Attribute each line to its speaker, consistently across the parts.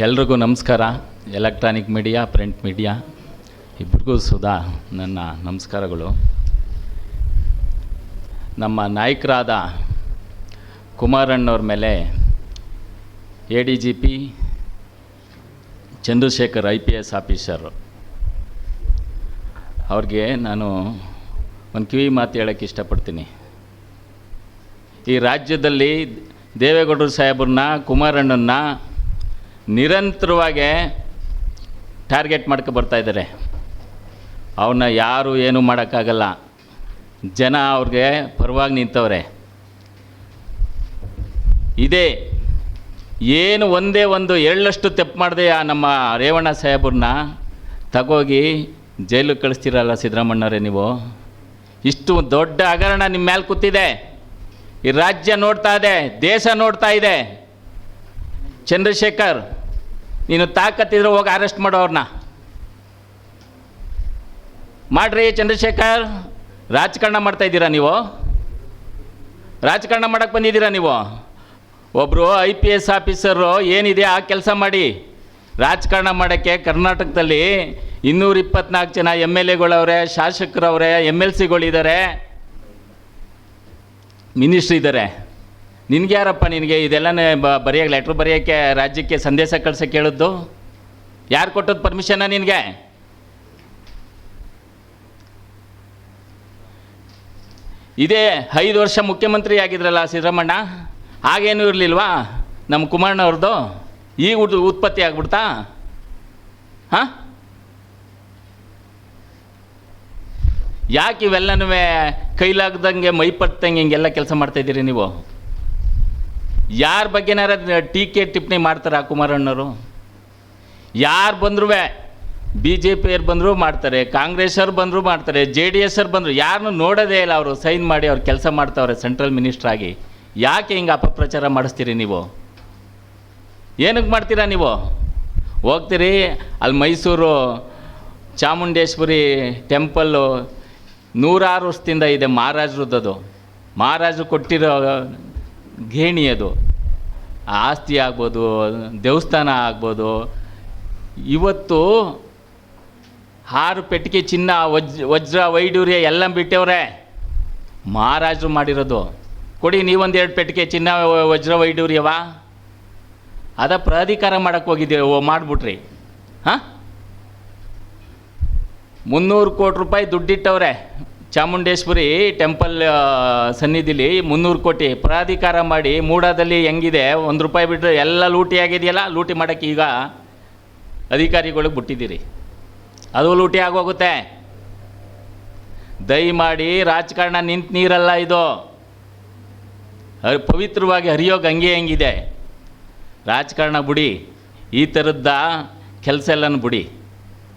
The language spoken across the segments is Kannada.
Speaker 1: ಎಲ್ರಿಗೂ ನಮಸ್ಕಾರ. ಎಲೆಕ್ಟ್ರಾನಿಕ್ ಮೀಡಿಯಾ ಪ್ರಿಂಟ್ ಮೀಡಿಯಾ ಇಬ್ಬರಿಗೂ ಸುಧಾ ನನ್ನ ನಮಸ್ಕಾರಗಳು. ನಮ್ಮ ನಾಯಕರಾದ ಕುಮಾರಣ್ಣವ್ರ ಮೇಲೆ A D G P Chandrashekar I P S officer ಅವ್ರಿಗೆ ನಾನು ಒಂದು ಕಿವಿ ಮಾತು ಹೇಳೋಕ್ಕೆ ಇಷ್ಟಪಡ್ತೀನಿ. ಈ ರಾಜ್ಯದಲ್ಲಿ ದೇವೇಗೌಡರು ಸಾಹೇಬ್ರನ್ನ ಕುಮಾರಣ್ಣನ ನಿರಂತರವಾಗಿ ಟಾರ್ಗೆಟ್ ಮಾಡ್ಕೊ ಬರ್ತಾ ಇದ್ದಾರೆ. ಅವನ್ನ ಯಾರು ಏನೂ ಮಾಡೋಕ್ಕಾಗಲ್ಲ. ಜನ ಅವ್ರಿಗೆ ಪರವಾಗಿ ನಿಂತವ್ರೆ. ಇದೇ, ಏನು ಒಂದೇ ಒಂದು ಎಳ್ಳಷ್ಟು ತೆಪ್ಪು ಮಾಡದೆ ಆ ನಮ್ಮ ರೇವಣ್ಣ ಸಾಹೇಬ್ರನ್ನ ತಗೋಗಿ ಜೈಲಿಗೆ ಕಳಿಸ್ತೀರಲ್ಲ ಸಿದ್ದರಾಮಣ್ಣವರೇ ನೀವು. ಇಷ್ಟು ದೊಡ್ಡ ಹಗರಣ ನಿಮ್ಮ ಮೇಲೆ ಕೂತಿದೆ. ಈ ರಾಜ್ಯ ನೋಡ್ತಾ ಇದೆ, ದೇಶ ನೋಡ್ತಾ ಇದೆ. ಚಂದ್ರಶೇಖರ್, ನೀನು ತಾಕತ್ತಿದ್ರೆ ಹೋಗಿ ಅರೆಸ್ಟ್ ಮಾಡೋ ಅವ್ರನ್ನ ಮಾಡ್ರಿ ಚಂದ್ರಶೇಖರ್, ರಾಜಕಾರಣ ಮಾಡ್ತಾ ಇದ್ದೀರಾ ನೀವು? ರಾಜಕಾರಣ ಮಾಡಕ್ಕೆ ಬಂದಿದ್ದೀರಾ ನೀವು? ಒಬ್ಬರು ಐ ಪಿ ಎಸ್ ಆಫೀಸರು ಏನಿದೆ ಆ ಕೆಲಸ ಮಾಡಿ. ರಾಜಕಾರಣ ಮಾಡೋಕ್ಕೆ ಕರ್ನಾಟಕದಲ್ಲಿ ಇನ್ನೂರ ಇಪ್ಪತ್ನಾಲ್ಕು ಜನ ಎಂ ಎಲ್ ಎಗಳವ್ರೆ, ಶಾಸಕರವ್ರೆ, ಎಂ ಎಲ್ ಸಿಗಳಿದ್ದಾರೆ. ಮಿನಿಸ್ಟ್ರ್ ಇದ್ದಾರೆ. ನಿನ್ಗೆ ಯಾರಪ್ಪ ನಿನಗೆ? ಇದೆಲ್ಲನೇ ಬ, ಬರೆಯೋಕೆ ಲೆಟ್ರ್ ಬರೆಯೋಕ್ಕೆ, ರಾಜ್ಯಕ್ಕೆ ಸಂದೇಶ ಕಳ್ಸೋಕ್ಕೆ ಹೇಳಿದ್ದು ಯಾರು ಕೊಟ್ಟದ್ದು ಪರ್ಮಿಷನ್ನ ನಿನಗೆ? ಇದೇ ಐದು ವರ್ಷ ಮುಖ್ಯಮಂತ್ರಿ ಆಗಿದ್ರಲ್ಲ ಸಿದ್ದರಾಮಣ್ಣ ಹಾಗೇನೂ ಇರಲಿಲ್ವಾ ನಮ್ಮ ಕುಮಾರಣ್ಣವ್ರದ್ದು ಈಗ ಉಡ್, ಉತ್ಪತ್ತಿ ಆಗ್ಬಿಡ್ತಾ? ಹಾಂ? ಯಾಕೆ ಇವೆಲ್ಲನೂ ಕೈಲಾಗ್ದಂಗೆ ಮೈಪಟ್ಟಂಗೆ ಹಿಂಗೆಲ್ಲ ಕೆಲಸ ಮಾಡ್ತಾಯಿದ್ದೀರಿ ನೀವು? ಯಾರ ಬಗ್ಗೆನಾರ ಟೀಕೆ ಟಿಪ್ಪಣಿ ಮಾಡ್ತಾರೆ ಆ ಕುಮಾರಣ್ಣವರು ಯಾರು ಬಂದರೂ ಬಿ ಜೆ ಪಿಯವ್ರು ಬಂದರೂ ಮಾಡ್ತಾರೆ, ಕಾಂಗ್ರೆಸ್ಸವ್ರು ಬಂದರೂ ಮಾಡ್ತಾರೆ, ಜೆ ಡಿ ಎಸ್ ಅವ್ರು ಬಂದರು ಯಾರನ್ನೂ ನೋಡೋದೇ ಇಲ್ಲ ಅವರು ಸೈನ್ ಮಾಡಿ ಅವ್ರು ಕೆಲಸ ಮಾಡ್ತಾವ್ರೆ ಸೆಂಟ್ರಲ್ ಮಿನಿಸ್ಟ್ರ್ ಆಗಿ. ಯಾಕೆ ಹಿಂಗೆ ಅಪಪ್ರಚಾರ ಮಾಡಿಸ್ತೀರಿ ನೀವು? ಏನಕ್ಕೆ ಮಾಡ್ತೀರಾ ನೀವು? ಹೋಗ್ತೀರಿ ಅಲ್ಲಿ ಮೈಸೂರು ಚಾಮುಂಡೇಶ್ವರಿ ಟೆಂಪಲ್ಲು ನೂರಾರು ವರ್ಷದಿಂದ ಇದೆ ಮಹಾರಾಜರದ್ದು ಮಹಾರಾಜರು ಕೊಟ್ಟಿರೋ ಗೇಣಿ ಅದು ಆಸ್ತಿ ಆಗ್ಬೋದು, ದೇವಸ್ಥಾನ ಆಗ್ಬೋದು. ಇವತ್ತು ಹಾರು ಪೆಟ್ಟಿಗೆ ಚಿನ್ನ, ವಜ್ರ ವಜ್ರ, ವೈಡೂರ್ಯ, ಎಲ್ಲ ಬಿಟ್ಟವ್ರೆ. ಮಹಾರಾಜರು ಮಾಡಿರೋದು. ಕೊಡಿ ನೀವೊಂದು ಎರಡು ಪೆಟ್ಟಿಗೆ ಚಿನ್ನ, ವಜ್ರ, ವೈಡೂರ್ಯವ? ಅದ ಪ್ರಾಧಿಕಾರ ಮಾಡಕ್ಕೆ ಹೋಗಿದ್ದೀವಿ ಮಾಡಿಬಿಟ್ರಿ. ಹಾಂ? ಮುನ್ನೂರು ಕೋಟಿ ರೂಪಾಯಿ ದುಡ್ಡಿಟ್ಟವ್ರೆ. ಚಾಮುಂಡೇಶ್ವರಿ ಟೆಂಪಲ್ ಸನ್ನಿಧಿಲಿ ಮುನ್ನೂರು ಕೋಟಿ ಪ್ರಾಧಿಕಾರ ಮಾಡಿ ಮೂಡಾದಲ್ಲಿ ಹೆಂಗಿದೆ? ಒಂದು ರೂಪಾಯಿ ಬಿಟ್ಟರೆ ಎಲ್ಲ ಲೂಟಿ ಆಗಿದೆಯಲ್ಲ, ಲೂಟಿ ಮಾಡೋಕ್ಕೆ ಈಗ ಅಧಿಕಾರಿಗಳಿಗೆ ಬಿಟ್ಟಿದ್ದೀರಿ. ಅದು ಲೂಟಿ ಆಗೋಗುತ್ತೆ. ದಯಮಾಡಿ ರಾಜಕಾರಣ ನಿಂತ ನೀರಲ್ಲ ಇದು. ಪವಿತ್ರವಾಗಿ ಹರಿಯೋ ಗಂಗೆ ಹೆಂಗಿದೆ? ರಾಜಕಾರಣ ಬಿಡಿ. ಈ ಥರದ್ದ ಕೆಲಸ ಎಲ್ಲನೂ ಬಿಡಿ.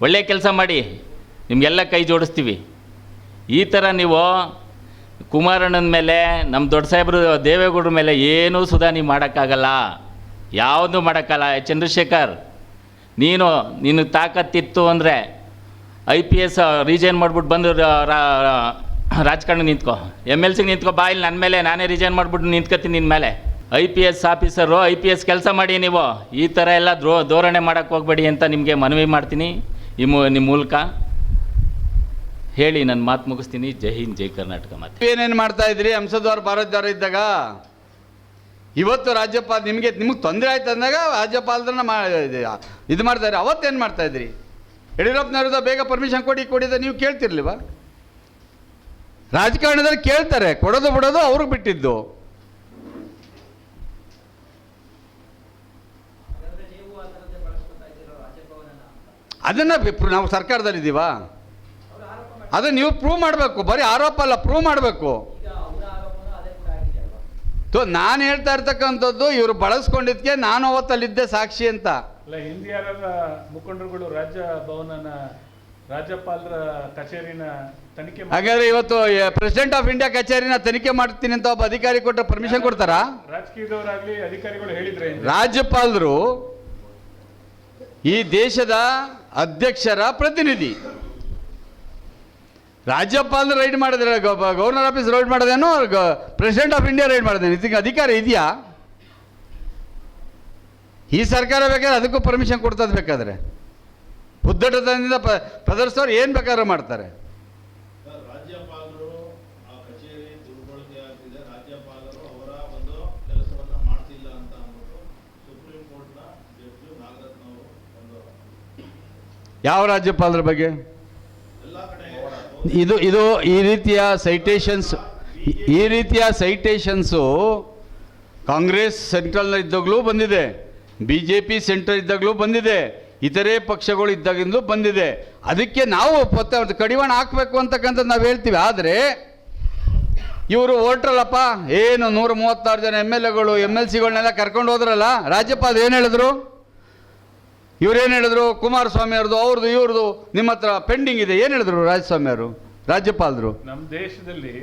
Speaker 1: ಒಳ್ಳೆಯ ಕೆಲಸ ಮಾಡಿ. ನಿಮಗೆಲ್ಲ ಕೈ ಜೋಡಿಸ್ತೀವಿ. ಈ ಥರ ನೀವು ಕುಮಾರಣ್ಣನ ಮೇಲೆ ನಮ್ಮ ದೊಡ್ಡ ಸಾಹೇಬರು ದೇವೇಗೌಡರ ಮೇಲೆ ಏನೂ ಸುಧಾ ನೀವು ಮಾಡೋಕ್ಕಾಗಲ್ಲ. ಯಾವುದೂ ಮಾಡೋಕ್ಕಲ್ಲ. ಚಂದ್ರಶೇಖರ್, ನೀನು, ನಿನ್ನ ತಾಕತ್ತಿತ್ತು ಅಂದರೆ ಐ ಪಿ ಎಸ್ ರಿಜೈನ್ ಮಾಡ್ಬಿಟ್ಟು ಬಂದು ರಾಜಕಾರಣ ನಿಂತ್ಕೊ. ಎಂ ಎಲ್ ಸಿಗೆ ನಿಂತ್ಕೊ. ಬಾ, ಇಲ್ಲಿ ನನ್ನ ಮೇಲೆ ನಾನೇ ರಿಜೈನ್ ಮಾಡಿಬಿಟ್ಟು ನಿಂತ್ಕೊತೀನಿ ನಿನ್ನ ಮೇಲೆ. I P S officer I P S ಕೆಲಸ ಮಾಡಿ ನೀವು. ಈ ಥರ ಎಲ್ಲ ದ್ರೋ, ಧೋರಣೆ ಮಾಡೋಕ್ಕೆ ಹೋಗಬೇಡಿ ಅಂತ ನಿಮಗೆ ಮನವಿ ಮಾಡ್ತೀನಿ. ಈ ಮೂ ನಿಮ್ಮ ಮೂಲಕ. ಹೇಳಿ ನನ್ನ ಮಾತು ಮುಗಿಸ್ತೀನಿ. ಜೈ ಹಿಂದ್, ಜೈ ಕರ್ನಾಟಕ ಮತ್ತೆ
Speaker 2: ಏನೇನು ಮಾಡ್ತಾ ಇದ್ರಿ? ಹಂಸದ್ವಾರ ಭಾರತದವ್ರ ಇದ್ದಾಗ ಇವತ್ತು ರಾಜ್ಯಪಾಲ ನಿಮಗೆ ನಿಮಗೆ ತೊಂದರೆ ಆಯ್ತು ಅಂದಾಗ ರಾಜ್ಯಪಾಲರನ್ನ ಮಾ ಇದು ಮಾಡ್ತಾ ಇದ್ರಿ ಅವತ್ತೇನು ಮಾಡ್ತಾ ಇದ್ರಿ? ಯಡಿಯೂರಪ್ಪನವ್ರದ ಬೇಗ ಪರ್ಮಿಷನ್ ಕೊಡಿ ಕೊಡಿದ ನೀವು ಕೇಳ್ತಿರ್ಲಿವ ರಾಜಕಾರಣದಲ್ಲಿ ಕೇಳ್ತಾರೆ. ಕೊಡೋದು ಬಿಡೋದು ಅವ್ರಿಗೆ ಬಿಟ್ಟಿದ್ದು. ಅದನ್ನ ನಾವು ಸರ್ಕಾರದಲ್ಲಿದ್ದೀವಾ? ಅದನ್ನ ನೀವು ಪ್ರೂವ್ ಮಾಡಬೇಕು ಬರೀ ಆರೋಪ ಅಲ್ಲ ಪ್ರೂವ್ ಮಾಡಬೇಕು. ನಾನು ಹೇಳ್ತಾ ಇರ್ತಕ್ಕಂಥದ್ದು ಇವರು ಬಳಸ್ಕೊಂಡಿದ್ಕೆ ನಾನು ಅವತ್ತಲ್ಲಿದ್ದೆ ಸಾಕ್ಷಿ ಅಂತ.
Speaker 3: ಮುಖಂಡರುಗಳು ರಾಜ್ಯ ಭವನನ ರಾಜ್ಯಪಾಲರ ಕಚೇರಿನ ತನಿಖೆ
Speaker 2: ಹಾಗಾದ್ರೆ ಇವತ್ತು ಪ್ರೆಸಿಡೆಂಟ್ ಆಫ್ ಇಂಡಿಯಾ ಕಚೇರಿನ ತನಿಖೆ ಮಾಡ್ತೀನಿ ಅಂತ ಒಬ್ಬ ಅಧಿಕಾರಿ ಕೊಟ್ಟರೆ ಪರ್ಮಿಷನ್ ಕೊಡ್ತಾರಾ?
Speaker 3: ರಾಜಕೀಯದವರಾಗ್ಲಿ ಅಧಿಕಾರಿಗಳು ಹೇಳಿದ್ರೆ
Speaker 2: ರಾಜ್ಯಪಾಲರು ಈ ದೇಶದ ಅಧ್ಯಕ್ಷರ ಪ್ರತಿನಿಧಿ. ರಾಜ್ಯಪಾಲರು ರೈಡ್ ಮಾಡಿದ್ರೆ ಗವರ್ನರ್ ಆಫೀಸ್ ರೈಡ್ ಮಾಡೋದೇನೋ ಪ್ರೆಸಿಡೆಂಟ್ ಆಫ್ ಇಂಡಿಯಾ ರೈಡ್ ಮಾಡಿದೇನು ಇದಕ್ಕೆ ಅಧಿಕಾರ ಇದೆಯಾ? ಈ ಸರ್ಕಾರ ಬೇಕಾದ್ರೆ ಅದಕ್ಕೂ ಪರ್ಮಿಷನ್ ಕೊಡ್ತದೆ ಬೇಕಾದ್ರೆ. ಉದ್ದಟತನದಿಂದ ಪ ಪ್ರದರ್ಶಿಸೋರು ಏನು ಬೇಕಾದ್ರೂ ಮಾಡ್ತಾರೆ. ಯಾವ ರಾಜ್ಯಪಾಲರ ಬಗ್ಗೆ? ಇದು ಇದು ಈ ರೀತಿಯ ಸೈಟೇಷನ್ಸ್ ಈ ರೀತಿಯ ಸೈಟೇಷನ್ಸು ಕಾಂಗ್ರೆಸ್ ಸೆಂಟ್ರಲ್ನ ಇದ್ದಾಗಲೂ ಬಂದಿದೆ ಬಿ ಜೆ ಪಿ ಸೆಂಟ್ರಲ್ ಇದ್ದಾಗಲೂ ಬಂದಿದೆ, ಇತರೆ ಪಕ್ಷಗಳು ಇದ್ದಾಗಿಂದಲೂ ಬಂದಿದೆ. ಅದಕ್ಕೆ ನಾವು ಪತ್ತೆ ಕಡಿವಾಣ ಹಾಕಬೇಕು ಅಂತಕ್ಕಂಥದ್ದು ನಾವು ಹೇಳ್ತೀವಿ. ಆದರೆ ಇವರು ಹೊರಟ್ರಲ್ಲಪ್ಪ, ಏನು ನೂರ ಮೂವತ್ತಾರು ಜನ ಎಂ ಎಲ್ ಎಗಳು ಎಂ ಎಲ್ ಸಿಗಳನ್ನೆಲ್ಲ ಕರ್ಕೊಂಡು ಹೋದ್ರಲ್ಲ, ರಾಜ್ಯಪಾಲ ಏನು ಹೇಳಿದ್ರು? ಇವ್ರೇನು ಹೇಳಿದ್ರು? ಕುಮಾರಸ್ವಾಮಿ ಅವ್ರದ್ದು ಅವ್ರದ್ದು ಇವ್ರದ್ದು ನಿಮ್ಮ ಹತ್ರ ಪೆಂಡಿಂಗ್ ಇದೆ. ಏನು ಹೇಳಿದ್ರು ರಾಜಸ್ವಾಮಿ ಅವರು? ರಾಜ್ಯಪಾಲರು?
Speaker 3: ನಮ್ಮ ದೇಶದಲ್ಲಿ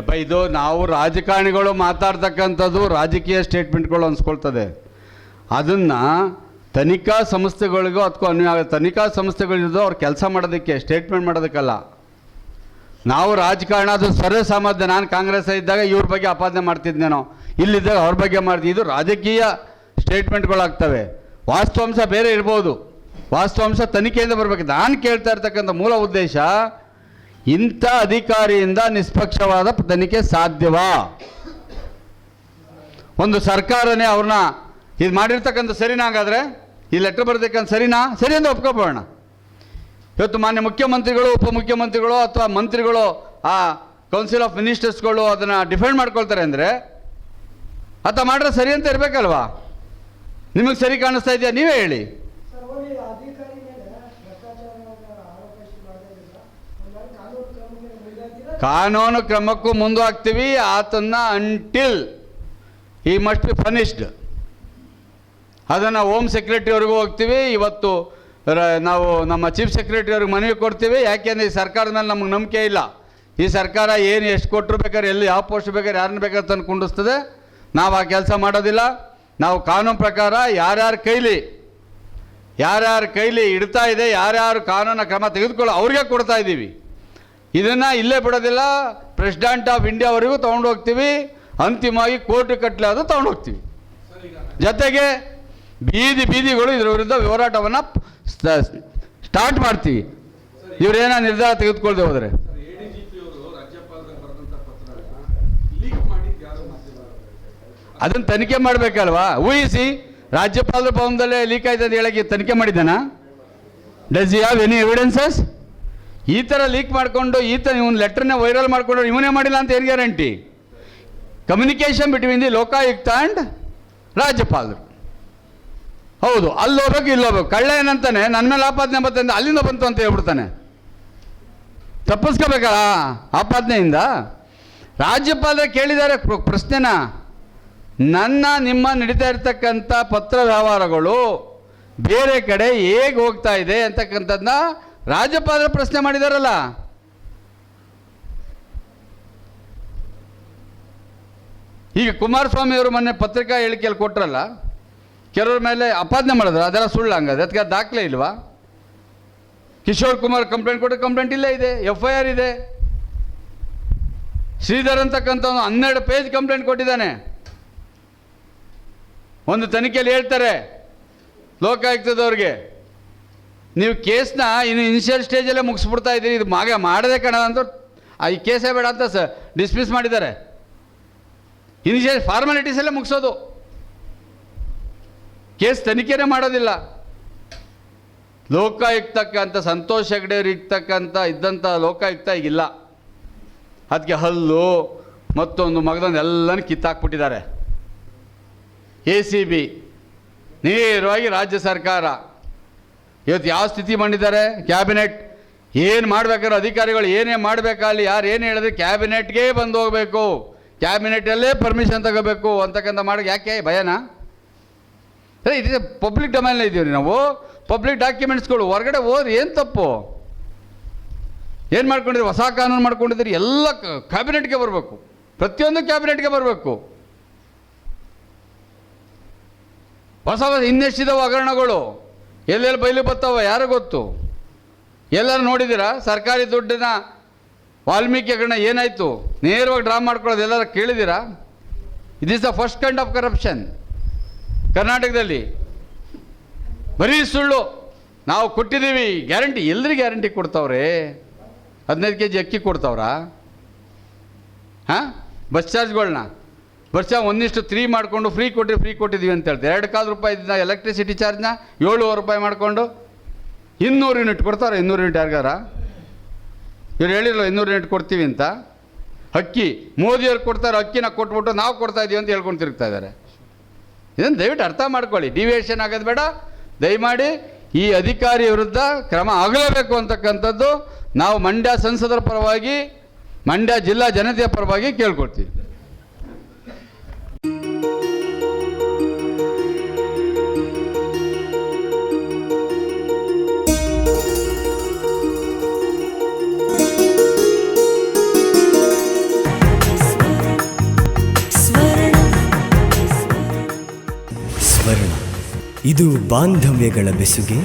Speaker 2: ಅಪ್ಪ ಇದು ನಾವು ರಾಜಕಾರಣಿಗಳು ಮಾತಾಡ್ತಕ್ಕಂಥದ್ದು ರಾಜಕೀಯ ಸ್ಟೇಟ್ಮೆಂಟ್ಗಳು ಅನ್ಸ್ಕೊಳ್ತದೆ. ಅದನ್ನು ತನಿಖಾ ಸಂಸ್ಥೆಗಳಿಗೂ ಅದಕ್ಕೂ ಅನ್ವಯ ತನಿಖಾ ಸಂಸ್ಥೆಗಳಿರೋದು ಅವ್ರು ಕೆಲಸ ಮಾಡೋದಕ್ಕೆ ಸ್ಟೇಟ್ಮೆಂಟ್ ಮಾಡೋದಕ್ಕಲ್ಲ. ನಾವು ರಾಜಕಾರಣ ಅದು ಸರ್ವೇ ನಾನು ಕಾಂಗ್ರೆಸ್ ಇದ್ದಾಗ ಇವ್ರ ಬಗ್ಗೆ ಆಪಾದನೆ ಮಾಡ್ತಿದ್ನೇನೋ. ಇಲ್ಲಿದ್ದಾಗ ಅವ್ರ ಬಗ್ಗೆ ಮಾಡ್ತಿದ್ದು ಇದು ರಾಜಕೀಯ ಸ್ಟೇಟ್ಮೆಂಟ್ಗಳಾಗ್ತವೆ ವಾಸ್ತವಾಂಶ ಬೇರೆ ಇರ್ಬೋದು. ವಾಸ್ತವಾಂಶ ತನಿಖೆಯಿಂದ ಬರಬೇಕು. ನಾನು ಕೇಳ್ತಾ ಇರ್ತಕ್ಕಂಥ ಮೂಲ ಉದ್ದೇಶ, ಇಂಥ ಅಧಿಕಾರಿಯಿಂದ ನಿಷ್ಪಕ್ಷವಾದ ತನಿಖೆ ಸಾಧ್ಯವಾ? ಒಂದು ಸರ್ಕಾರನೇ ಅವ್ರನ್ನ ಇದು ಮಾಡಿರ್ತಕ್ಕಂಥ ಸರಿನಾ ಹಾಗಾದರೆ? ಈ ಲೆಟ್ರ್ ಬರ್ತಕ್ಕಂಥ ಸರಿನಾ? ಸರಿ ಅಂತ ಒಪ್ಕೊಬೋಣ. ಇವತ್ತು ಮಾನ್ಯ ಮುಖ್ಯಮಂತ್ರಿಗಳು, ಉಪಮುಖ್ಯಮಂತ್ರಿಗಳು ಅಥವಾ ಮಂತ್ರಿಗಳು, ಆ ಕೌನ್ಸಿಲ್ ಆಫ್ ಮಿನಿಸ್ಟರ್ಸ್ಗಳು ಅದನ್ನು ಡಿಫೆಂಡ್ ಮಾಡ್ಕೊಳ್ತಾರೆ ಅಂದರೆ ಅಥವಾ ಮಾಡಿದ್ರೆ ಸರಿ ಅಂತ ಇರಬೇಕಲ್ವಾ? ನಿಮಗೆ ಸರಿ ಕಾಣಿಸ್ತಾ ಇದೆಯಾ? ನೀವೇ ಹೇಳಿ.
Speaker 4: ಕಾನೂನು ಕ್ರಮಕ್ಕೆ
Speaker 2: ಮುಂದೆ ಹಾಕ್ತೀವಿ ಆತನ್ನ until he must be punished ಅದನ್ನು ಹೋಮ್ ಸೆಕ್ರೆಟರಿವರೆಗೂ ಹೋಗ್ತೀವಿ. ಇವತ್ತು ನಾವು ನಮ್ಮ ಚೀಫ್ ಸೆಕ್ರೆಟರಿ ಅವ್ರಿಗೆ ಮನವಿ ಕೊಡ್ತೀವಿ. ಯಾಕೆಂದರೆ ಈ ಸರ್ಕಾರದ ಮೇಲೆ ನಮಗೆ ನಂಬಿಕೆ ಇಲ್ಲ. ಈ ಸರ್ಕಾರ ಏನು ಎಷ್ಟು ಕೊಟ್ಟರು ಬೇಕಾದ್ರೆ ಎಲ್ಲಿ ಯಾವ ಪೋಸ್ಟ್ ಬೇಕಾದ್ರೆ ಯಾರನ್ನ ಬೇಕಾದ್ರೆ ತಂದು ಕುಂಡಿಸ್ತದೆ. ನಾವು ಆ ಕೆಲಸ ಮಾಡೋದಿಲ್ಲ. ನಾವು ಕಾನೂನು ಪ್ರಕಾರ ಯಾರ್ಯಾರ ಕೈಲಿ ಯಾರ್ಯಾರ ಕೈಲಿ ಇಡ್ತಾ ಇದೆ, ಯಾರ್ಯಾರು ಕಾನೂನ ಕ್ರಮ ತೆಗೆದುಕೊಳ್ಳೋ ಅವ್ರಿಗೆ ಕೊಡ್ತಾ ಇದ್ದೀವಿ. ಇದನ್ನು ಇಲ್ಲೇ ಬಿಡೋದಿಲ್ಲ ಪ್ರೆಸಿಡೆಂಟ್ ಆಫ್ ಇಂಡಿಯಾವರೆಗೂ ತೊಗೊಂಡು ಹೋಗ್ತೀವಿ, ಅಂತಿಮವಾಗಿ ಕೋರ್ಟ್ ಕಟ್ಟಲೆ ಅದು ತೊಗೊಂಡು ಹೋಗ್ತೀವಿ. ಜೊತೆಗೆ ಬೀದಿ ಬೀದಿಗಳು ಇದರ ವಿರುದ್ಧ ಹೋರಾಟವನ್ನು ಸ್ಟಾರ್ಟ್ ಮಾಡ್ತೀವಿ. ಇವರೇನ ನಿರ್ಧಾರ ತೆಗೆದುಕೊಳ್ದೆ ಹೋದರೆ
Speaker 5: ಸರ್ ಎಡಿಜಿಪಿ ಅವರು ರಾಜ್ಯಪಾಲರಿಗೆ ಬರೆದಂತ ಪತ್ರನ ಲೀಕ್ ಮಾಡಿದ್ದು ಯಾರು ಮಾಧ್ಯಮ
Speaker 2: ಅದನ್ನು ತನಿಖೆ ಮಾಡಬೇಕಲ್ವಾ? ಊಹಿಸಿ, ರಾಜ್ಯಪಾಲರ ಭವನದಲ್ಲೇ ಲೀಕ್ ಆಯ್ತು ಅಂತ ಹೇಳಕ್ಕೆ ತನಿಖೆ ಮಾಡಿದ್ದಾನ? Does you have any evidences ಈ ಥರ ಲೀಕ್ ಮಾಡಿಕೊಂಡು ಈ ಥರ ಇವನು ಲೆಟ್ರನ್ನ ವೈರಲ್ ಮಾಡಿಕೊಂಡು ಇವನೇ ಮಾಡಿಲ್ಲ ಅಂತ ಏನು guarantee communication between the Lokayukta and ರಾಜ್ಯಪಾಲರು. ಹೌದು, ಅಲ್ಲಿ ಹೋಗ್ಬೇಕು, ಇಲ್ಲಿ ಹೋಗ್ಬೇಕು. ಕಳ್ಳ ಏನಂತಾನೆ, ನನ್ನ ಮೇಲೆ ಆಪಾದನೆ ಬರ್ತಂತ ಅಲ್ಲಿಂದ ಬಂತು ಅಂತ ಹೇಳ್ಬಿಡ್ತಾನೆ. ತಪ್ಪಿಸ್ಕೋಬೇಕಲ್ಲ ಆಪಾದನೆಯಿಂದ? ರಾಜ್ಯಪಾಲರು ಕೇಳಿದ್ದಾರೆ ಪ್ರಶ್ನೆನಾ ಪ್ರಶ್ನೆನ. ನನ್ನ ನಿಮ್ಮ ನಡೀತಾ ಇರ್ತಕ್ಕಂಥ ಪತ್ರ ವ್ಯವಹಾರಗಳು ಬೇರೆ ಕಡೆ ಹೇಗೆ ಹೋಗ್ತಾ ಇದೆ ಅಂತಕ್ಕಂಥದ್ದನ್ನ ರಾಜ್ಯಪಾಲರು ಪ್ರಶ್ನೆ ಮಾಡಿದಾರಲ್ಲ. ಈಗ ಕುಮಾರಸ್ವಾಮಿ ಅವರು ಮೊನ್ನೆ ಪತ್ರಿಕಾ ಹೇಳಿಕೆಯಲ್ಲಿ ಕೊಟ್ರಲ್ಲ, ಕೆಲವ್ರ ಮೇಲೆ ಅಪಾದನೆ ಮಾಡಿದ್ರು, ಅದೆಲ್ಲ ಸುಳ್ಳು ಹಂಗದ, ಅದಕ್ಕೆ ದಾಖಲೆ ಇಲ್ವಾ? ಕಿಶೋರ್ ಕುಮಾರ್ ಕಂಪ್ಲೇಂಟ್ ಕೊಟ್ಟರೆ ಕಂಪ್ಲೇಂಟ್ ಇಲ್ಲೇ ಇದೆ ಎಫ್ ಐ ಆರ್ ಇದೆ. ಶ್ರೀಧರ್ ಅಂತಕ್ಕಂಥ ಒಂದು ಹನ್ನೆರಡು ಪೇಜ್ ಕಂಪ್ಲೇಂಟ್ ಕೊಟ್ಟಿದ್ದಾನೆ. ಒಂದು ತನಿಖೆಯಲ್ಲಿ ಹೇಳ್ತಾರೆ, ಲೋಕಾಯುಕ್ತದವ್ರಿಗೆ, ನೀವು ಕೇಸ್ನ ಇನ್ನು ಇನಿಷಿಯಲ್ ಸ್ಟೇಜಲ್ಲೇ ಮುಗಿಸ್ಬಿಡ್ತಾ ಇದ್ದೀರಿ, ಇದು ಮಾಗ ಮಾಡದೆ ಕಣ ಅಂತ ಈ ಕೇಸೇ ಬೇಡ ಅಂತ ಸ ಡಿಸ್ಮಿಸ್ ಮಾಡಿದ್ದಾರೆ. ಇನಿಷಿಯಲ್ ಫಾರ್ಮಾಲಿಟೀಸಲ್ಲೇ ಮುಗಿಸೋದು. ಕೇಸ್ ತನಿಖೆನೇ ಮಾಡೋದಿಲ್ಲ. ಲೋಕಾಯುಕ್ತಕ್ಕಂಥ ಸಂತೋಷ್ ಹೆಗ್ಡೆ ಇರ್ತಕ್ಕಂಥ, ಇದ್ದಂಥ ಲೋಕಾಯುಕ್ತ ಈಗಿಲ್ಲ. ಅದಕ್ಕೆ ಹಲ್ಲು, ಮತ್ತೊಂದು ಮಗದೊಂದು ಎಲ್ಲನೂ ಕಿತ್ತಾಕ್ಬಿಟ್ಟಿದ್ದಾರೆ. ಎ ಸಿ ಬಿ, ನೇರವಾಗಿ ರಾಜ್ಯ ಸರ್ಕಾರ. ಇವತ್ತು ಯಾವ ಸ್ಥಿತಿ ಮಾಡಿದ್ದಾರೆ? ಕ್ಯಾಬಿನೆಟ್ ಏನು ಮಾಡ್ಬೇಕಾದ್ರೆ ಅಧಿಕಾರಿಗಳು ಏನೇ ಮಾಡಬೇಕಲ್ಲಿ ಯಾರು ಏನು ಹೇಳಿದ್ರೆ ಕ್ಯಾಬಿನೆಟ್ಗೆ ಬಂದು ಹೋಗಬೇಕು. ಕ್ಯಾಬಿನೆಟಲ್ಲೇ ಪರ್ಮಿಷನ್ ತಗೋಬೇಕು ಅಂತಕ್ಕಂಥ ಮಾಡಿ ಯಾಕೆ? ಭಯನಾ? ಅದೇ, ಇದು ಪಬ್ಲಿಕ್ ಡೊಮೈನ್ ಇದ್ದೀವಿ ನಾವು. ಪಬ್ಲಿಕ್ ಡಾಕ್ಯುಮೆಂಟ್ಸ್ಗಳು ಹೊರಗಡೆ ಹೋದ್ರೆ ಏನು ತಪ್ಪು? ಏನು ಮಾಡ್ಕೊಂಡಿದ್ರು ಹೊಸ ಕಾನೂನು ಮಾಡ್ಕೊಂಡಿದ್ದೀರಿ? ಎಲ್ಲ ಕ್ಯಾಬಿನೆಟ್ಗೆ ಬರಬೇಕು. ಪ್ರತಿಯೊಂದು ಕ್ಯಾಬಿನೆಟ್ಗೆ ಬರಬೇಕು. ಹೊಸ ಹೊಸ ಇನ್ನೆಷ್ಟಿದಾವೆ ಹಗರಣಗಳು. ಎಲ್ಲೆಲ್ಲಿ ಬಯಲು ಬರ್ತಾವ ಯಾರು ಗೊತ್ತು? ಎಲ್ಲರೂ ನೋಡಿದ್ದೀರಾ? ಸರ್ಕಾರಿ ದುಡ್ಡಿನ ವಾಲ್ಮೀಕಿ ಹಗರಣ ಏನಾಯಿತು? ನೇರವಾಗಿ ಡ್ರಾ ಮಾಡ್ಕೊಳ್ಳೋದು ಎಲ್ಲರೂ ಕೇಳಿದ್ದೀರಾ? It is the first kind of corruption ಕರ್ನಾಟಕದಲ್ಲಿ ಬರೀ ಸುಳ್ಳು. ನಾವು ಕೊಟ್ಟಿದ್ದೀವಿ, ಗ್ಯಾರಂಟಿ. ಎಲ್ರಿಗೆ ಗ್ಯಾರಂಟಿ ಕೊಡ್ತಾವ್ರೆ? ಹದಿನೈದು ಕೆ ಜಿ ಅಕ್ಕಿ ಕೊಡ್ತಾವ್ರಾ? ಹಾಂ? ಬಸ್ ಚಾರ್ಜ್ಗಳನ್ನ ಚಾರ್ಜ್ ಒಂದಿಷ್ಟು ತ್ರೀ ಮಾಡಿಕೊಂಡು ಫ್ರೀ ಕೊಟ್ಟು ಫ್ರೀ ಕೊಟ್ಟಿದ್ದೀವಿ ಅಂತ ಹೇಳ್ತಾರೆ. ಎರಡು ಕಾಲು ರೂಪಾಯಿ ಎಲೆಕ್ಟ್ರಿಸಿಟಿ ಚಾರ್ಜ್ನ ಏಳುವರೆ ರೂಪಾಯಿ ಮಾಡಿಕೊಂಡು ಇನ್ನೂರು ಯೂನಿಟ್ ಕೊಡ್ತಾರೆ, ಇನ್ನೂರು ಯೂನಿಟ್ ಯಾರಿಗಾರ? ಇವ್ರು ಹೇಳಿರಲ್ಲ ಇನ್ನೂರು ಯೂನಿಟ್ ಕೊಡ್ತೀವಿ ಅಂತ. ಅಕ್ಕಿ, ಮೋದಿಯವ್ರು ಕೊಡ್ತಾರೆ, ಅಕ್ಕಿನ ಕೊಟ್ಬಿಟ್ಟು ನಾವು ಕೊಡ್ತಾ ಇದ್ದೀವಿ ಅಂತ ಹೇಳ್ಕೊಂಡು ತಿರುಗ್ತಾ ಇದ್ದಾರೆ. ಇದನ್ನು ದಯವಿಟ್ಟು ಅರ್ಥ ಮಾಡ್ಕೊಳ್ಳಿ. ಡಿವಿಯೇಷನ್ ಆಗೋದು ಬೇಡ. ದಯಮಾಡಿ ಈ ಅಧಿಕಾರಿ ವಿರುದ್ಧ ಕ್ರಮ ಆಗಲೇಬೇಕು ಅಂತಕ್ಕಂಥದ್ದು ನಾವು ಮಂಡ್ಯ ಸಂಸದರ ಪರವಾಗಿ, ಮಂಡ್ಯ ಜಿಲ್ಲಾ ಜನತೆಯ ಪರವಾಗಿ ಕೇಳ್ಕೊಳ್ತೀವಿ.
Speaker 6: ಬಾಂಧವ್ಯಗಳ ಬೆಸುಗೆ